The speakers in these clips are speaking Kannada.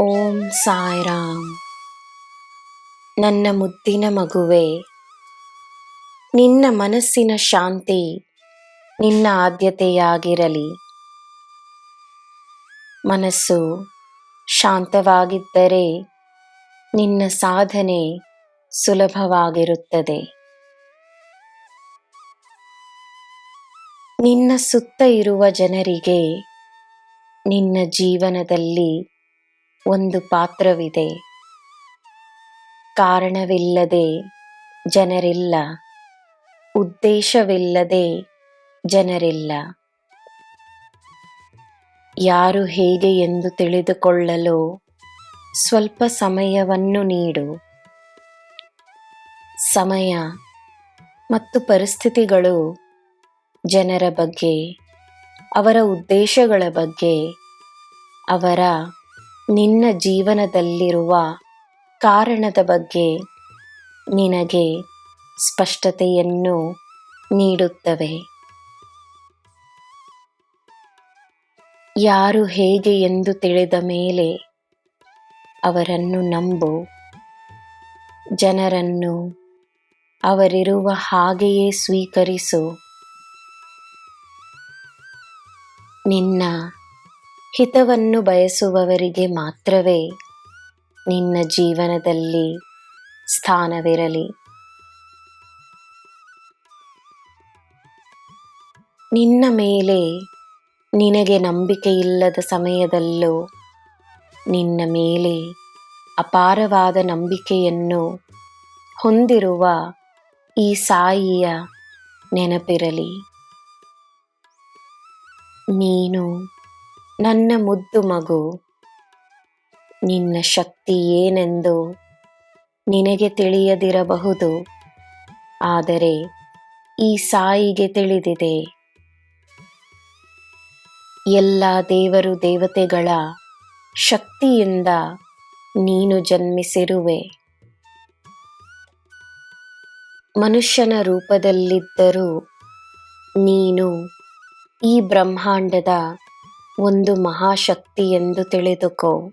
ಓಂ ಸಾಯಿರಾಮ್. ನನ್ನ ಮುದ್ದಿನ ಮಗುವೆ, ನಿನ್ನ ಮನಸ್ಸಿನ ಶಾಂತಿ ನಿನ್ನ ಆದ್ಯತೆಯಾಗಿರಲಿ. ಮನಸ್ಸು ಶಾಂತವಾಗಿದ್ದರೆ ನಿನ್ನ ಸಾಧನೆ ಸುಲಭವಾಗಿರುತ್ತದೆ. ನಿನ್ನ ಸುತ್ತ ಇರುವ ಜನರಿಗೆ ನಿನ್ನ ಜೀವನದಲ್ಲಿ ಒಂದು ಪಾತ್ರವಿದೆ. ಕಾರಣವಿಲ್ಲದೆ ಜನರಿಲ್ಲ. ಉದ್ದೇಶವಿಲ್ಲದೆ ಜನರಿಲ್ಲ. ಯಾರು ಹೇಗೆ ಎಂದು ತಿಳಿದುಕೊಳ್ಳಲು ಸ್ವಲ್ಪ ಸಮಯವನ್ನು ನೀಡು. ಸಮಯ ಮತ್ತು ಪರಿಸ್ಥಿತಿಗಳು ಜನರ ಬಗ್ಗೆ, ಅವರ ಉದ್ದೇಶಗಳ ಬಗ್ಗೆ, ಅವರ ನಿನ್ನ ಜೀವನದಲ್ಲಿರುವ ಕಾರಣದ ಬಗ್ಗೆ ನಿನಗೆ ಸ್ಪಷ್ಟತೆಯನ್ನು ನೀಡುತ್ತವೆ. ಯಾರು ಹೇಗೆ ಎಂದು ತಿಳಿದ ಮೇಲೆ ಅವರನ್ನು ನಂಬು. ಜನರನ್ನು ಅವರಿರುವ ಹಾಗೆಯೇ ಸ್ವೀಕರಿಸು. ನಿನ್ನ ಹಿತವನ್ನು ಬಯಸುವವರಿಗೆ ಮಾತ್ರವೇ ನಿನ್ನ ಜೀವನದಲ್ಲಿ ಸ್ಥಾನವಿರಲಿ. ನಿನ್ನ ಮೇಲೆ ನಿನಗೆ ನಂಬಿಕೆಯಿಲ್ಲದ ಸಮಯದಲ್ಲೂ ನಿನ್ನ ಮೇಲೆ ಅಪಾರವಾದ ನಂಬಿಕೆಯನ್ನು ಹೊಂದಿರುವ ಈ ಸಾಯಿಯ ನೆನಪಿರಲಿ. ನೀನು ನನ್ನ ಮುದ್ದು ಮಗು, ನಿನ್ನ ಶಕ್ತಿ ಏನೆಂದು ನಿನಗೆ ತಿಳಿಯದಿರಬಹುದು. ಆದರೆ ಈ ಸಾಯಿಗೆ ತಿಳಿದಿದೆ. ಎಲ್ಲ ದೇವರು ದೇವತೆಗಳ ಶಕ್ತಿಯಿಂದ ನೀನು ಜನ್ಮಿಸಿರುವೆ. ಮನುಷ್ಯನ ರೂಪದಲ್ಲಿದ್ದರೂ ನೀನು ಈ ಬ್ರಹ್ಮಾಂಡದ ಒಂದು ಮಹಾಶಕ್ತಿ ಎಂದು ತಿಳಿದುಕೋ.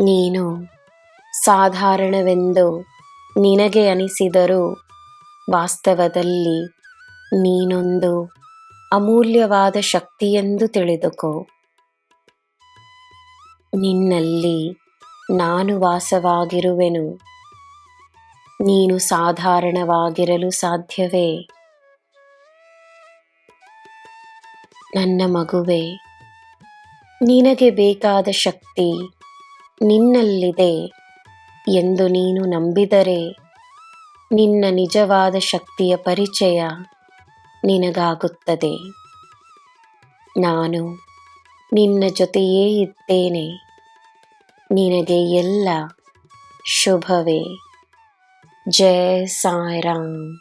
ನೀನು ಸಾಧಾರಣವೆಂದು ನಿನಗೆ ಅನಿಸಿದರೂ ವಾಸ್ತವದಲ್ಲಿ ನೀನೊಂದು ಅಮೂಲ್ಯವಾದ ಶಕ್ತಿಯೆಂದು ತಿಳಿದುಕೋ. ನಿನ್ನಲ್ಲಿ ನಾನು ವಾಸವಾಗಿರುವೆನು. ನೀನು ಸಾಧಾರಣವಾಗಿರಲು ಸಾಧ್ಯವೇ? ನನ್ನ ಮಗುವೆ, ನಿನಗೆ ಬೇಕಾದ ಶಕ್ತಿ ನಿನ್ನಲ್ಲಿದೆ ಎಂದು ನೀನು ನಂಬಿದರೆ, ನಿನ್ನ ನಿಜವಾದ ಶಕ್ತಿಯ ಪರಿಚಯ ನಿನಗಾಗುತ್ತದೆ. ನಾನು ನಿನ್ನ ಜೊತೆಯೇ ಇದ್ದೇನೆ. ನಿನಗೆ ಎಲ್ಲ ಶುಭವೇ. ಜಯ ಸಾಯಿರಾಮ್.